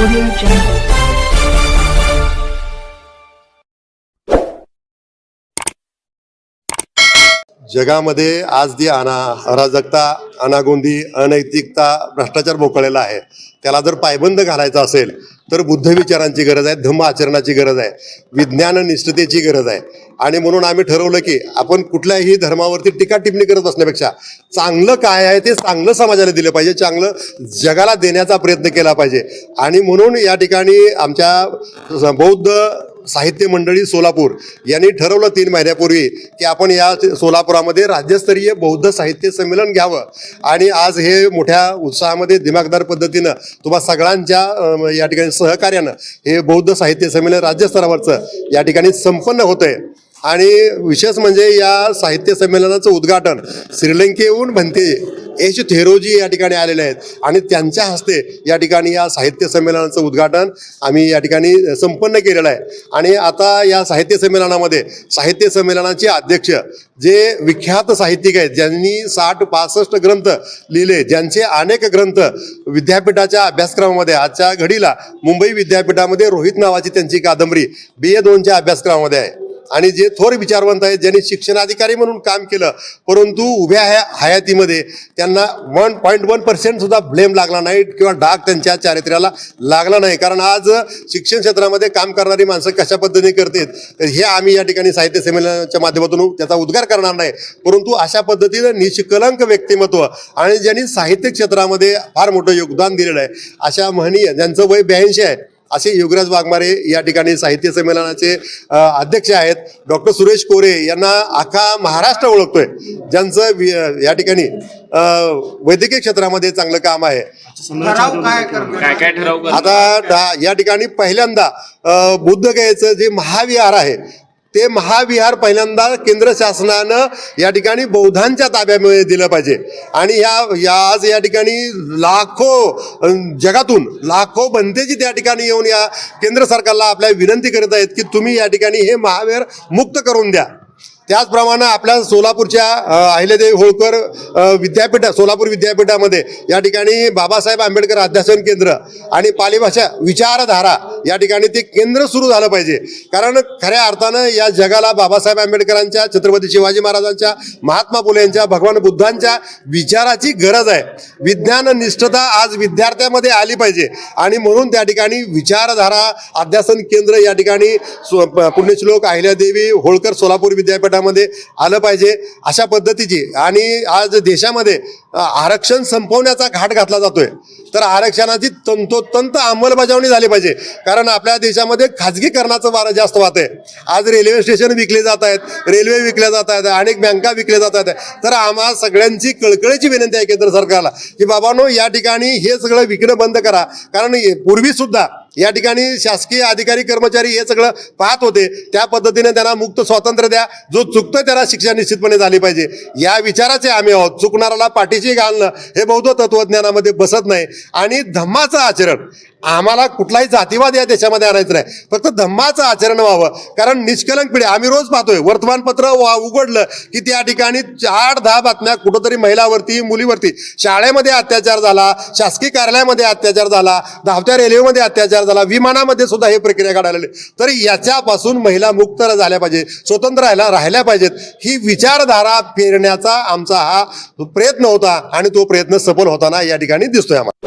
Audio Jungle. जगामध्ये आज दी अना अराजकता अनागोंदी अनैतिकता भ्रष्टाचार मोकळलेला आहे. त्याला जर पायबंद घालायचा असेल तर बुद्ध विचारांची गरज आहे धम्म आचरणाची गरज आहे विज्ञान निष्ठतेची गरज आहे. आणि म्हणून आम्ही ठरवलं की आपण कुठल्याही धर्मावरती टीका टिप्पणी करत बसण्यापेक्षा चांगलं काय आहे ते चांगलं समाजाला दिलं पाहिजे चांगलं जगाला देण्याचा प्रयत्न केला पाहिजे. आणि म्हणून या ठिकाणी आमच्या बौद्ध साहित्य मंडळी सोलापूर यांनी ठरवलं तीन महिन्यापूर्वी की आपण या सोलापुरामध्ये राज्यस्तरीय बौद्ध साहित्य संमेलन घ्यावं. आणि आज हे मोठ्या उत्साहामध्ये दिमागदार पद्धतीनं तुम्हा सगळ्यांच्या या ठिकाणी सहकार्यानं हे बौद्ध साहित्य संमेलन राज्यस्तरावरचं या ठिकाणी संपन्न होतंय. आणि विशेष म्हणजे या साहित्य संमेलनाचं उद्घाटन श्रीलंकेहून भंते एच थेरोजी या ठिकाणी आलेले आहेत. आणि त्यांच्या हस्ते या ठिकाणी या साहित्य संमेलनाचं उद्घाटन आम्ही या ठिकाणी संपन्न केलेलं आहे. आणि आता या साहित्य संमेलनामध्ये साहित्य संमेलनाचे अध्यक्ष जे विख्यात साहित्यिक आहेत ज्यांनी साठ पासष्ट ग्रंथ लिहिले ज्यांचे अनेक ग्रंथ विद्यापीठाच्या अभ्यासक्रमामध्ये आजच्या घडीला मुंबई विद्यापीठामध्ये रोहित नावाची त्यांची कादंबरी बी ए दोनच्या अभ्यासक्रमामध्ये आहे. आणि जे थोर विचारवंत आहेत ज्यांनी शिक्षणाधिकारी म्हणून काम केलं परंतु उभ्या ह्या हयातीमध्ये त्यांना वन पॉईंट वन पर्सेंट सुद्धा ब्लेम लागला नाही किंवा डाग त्यांच्या चारित्र्याला लागला नाही. कारण आज शिक्षण क्षेत्रामध्ये काम करणारी माणसं कशा पद्धतीने करतात तर हे आम्ही या ठिकाणी साहित्य संमेलनाच्या माध्यमातून त्याचा उद्गार करणार नाही. परंतु अशा पद्धतीनं निष्कलंक व्यक्तिमत्व आणि ज्यांनी साहित्य क्षेत्रामध्ये फार मोठं योगदान दिलेलं आहे अशा महनीय ज्यांचं वय ब्याऐंशी आहे असे योगराज वाघमारे या ठिकाणी साहित्य संमेलनाचे अध्यक्ष आहेत. डॉक्टर सुरेश कोरे यांना अख्खा महाराष्ट्र ओळखतोय ज्यांचं या ठिकाणी वैद्यकीय क्षेत्रामध्ये चांगलं काम आहे. ठराव काय करणार काय काय ठराव करणार? आता या ठिकाणी पहिल्यांदा अ, बुद्धगयेचं जे महाविहार आहे ते महाविहार पहिल्यांदा केंद्र शासनानं या ठिकाणी बौद्धांच्या ताब्यामध्ये दिलं पाहिजे. आणि या या आज या ठिकाणी लाखो जगातून लाखो बनतेजी त्या ठिकाणी येऊन या केंद्र सरकारला आपल्या विनंती करत आहेत की तुम्ही या ठिकाणी हे महाविहार मुक्त करून द्या. त्याचप्रमाणे आपल्या सोलापूरच्या अहिल्यादेवी होळकर विद्यापीठ सोलापूर विद्यापीठामध्ये या ठिकाणी बाबासाहेब आंबेडकर अध्यासन केंद्र आणि पालीभाषा विचारधारा या ठिकाणी ते केंद्र सुरू झालं पाहिजे. कारण खऱ्या अर्थानं या जगाला बाबासाहेब आंबेडकरांच्या छत्रपती शिवाजी महाराजांच्या महात्मा फुले यांच्या भगवान बुद्धांच्या विचाराची गरज आहे. विज्ञान निष्ठता आज विद्यार्थ्यामध्ये आली पाहिजे आणि म्हणून त्या ठिकाणी विचारधारा अध्यासन केंद्र या ठिकाणी प- पुण्यश्लोक अहिल्यादेवी होळकर सोलापूर विद्यापीठामध्ये आलं पाहिजे अशा पद्धतीची. आणि आज देशामध्ये आरक्षण संपवण्याचा घाट घातला जातोय. तर आरक्षणाची तंतोतंत अंमलबजावणी झाली पाहिजे. कारण आपल्या देशामध्ये खाजगीकरणाचं वारं जास्त वाहत आहे. आज रेल्वे स्टेशन विकले जात आहेत रेल्वे विकल्या जात आहेत अनेक बँका विकल्या जात आहेत. तर आम्हा सगळ्यांची कळकळीची विनंती आहे केंद्र सरकारला की बाबांनो या ठिकाणी हे सगळं विकणं बंद करा. कारण पूर्वीसुद्धा या ठिकाणी शासकीय अधिकारी कर्मचारी हे सगळं पाहत होते. त्या पद्धतीने त्यांना मुक्त स्वातंत्र्य द्या. जो चुकतोय त्याला शिक्षा निश्चितपणे झाली पाहिजे. या विचाराचे आम्ही आहोत. चुकणाराला पाठीशी घालणं हे बौद्ध तत्वज्ञानामध्ये बसत नाही. आणि धम्माचं आचरण आम्हाला कुठलाही जातीवाद या देशामध्ये आणायचं नाही. फक्त धम्माचं आचरण व्हावं. कारण निष्कलंक पिढी आम्ही रोज पाहतोय वर्तमानपत्र वा- उघडलं की त्या ठिकाणी आठ दहा बातम्या कुठंतरी महिलावरती मुलीवरती. शाळेमध्ये अत्याचार झाला शासकीय कार्यालयामध्ये अत्याचार झाला धावत्या रेल्वेमध्ये अत्याचार झाला. विमानामध्ये सुद्धा हे प्रक्रिया काढायला तर याच्यापासून महिला मुक्त झाल्या पाहिजे स्वतंत्र राहिला राहिल्या पाहिजेत. ही विचारधारा पेरण्याचा आमचा हा प्रयत्न होता आणि तो प्रयत्न सफल होताना या ठिकाणी दिसतोय आम्हाला.